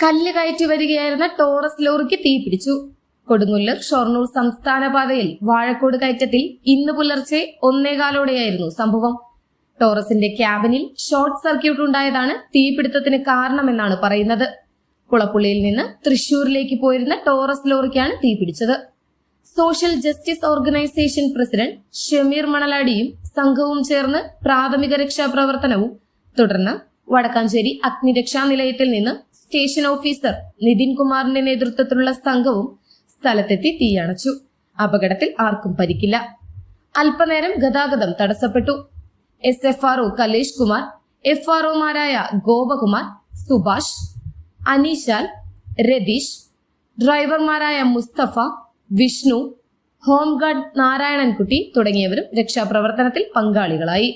കല്ല് കയറ്റി വരികയായിരുന്ന ടോറസ് ലോറിക്ക് തീ പിടിച്ചു. കൊടുങ്ങല്ലൂർ ഷൊർണൂർ സംസ്ഥാന പാതയിൽ വാഴക്കോട് കയറ്റത്തിൽ ഇന്ന് പുലർച്ചെ ഒന്നേകാലോടെയായിരുന്നു സംഭവം. ടോറസിന്റെ ക്യാബിനിൽ ഷോർട്ട് സർക്യൂട്ട് ഉണ്ടായതാണ് തീപിടുത്തത്തിന് കാരണമെന്നാണ് പറയുന്നത്. കുളപ്പുള്ളിയിൽ നിന്ന് തൃശൂരിലേക്ക് പോയിരുന്ന ടോറസ് ലോറിക്കാണ് തീപിടിച്ചത് social justice organisation president Shameer മണലാടിയും സംഘവും ചേർന്ന് പ്രാഥമിക രക്ഷാപ്രവർത്തനവും തുടർന്ന് വടക്കാഞ്ചേരി അഗ്നിരക്ഷാ നിലയത്തിൽ നിന്ന് സ്റ്റേഷൻ ഓഫീസർ നിതിൻ കുമാറിന്റെ നേതൃത്വത്തിലുള്ള സംഘവും സ്ഥലത്തെത്തി തീയണച്ചു. അപകടത്തിൽ ആർക്കും പരിക്കില്ല. അല്പനേരം ഗതാഗതം തടസ്സപ്പെട്ടു. S F R O Kalesh Kumar F R ഒമാരായ Gopakumar Subhash അനീഷാൽ രതീഷ് ഡ്രൈവർമാരായ മുസ്തഫ വിഷ്ണു ഹോംഗാർഡ് നാരായണൻകുട്ടി തുടങ്ങിയവരും രക്ഷാപ്രവർത്തനത്തിൽ പങ്കാളികളായി.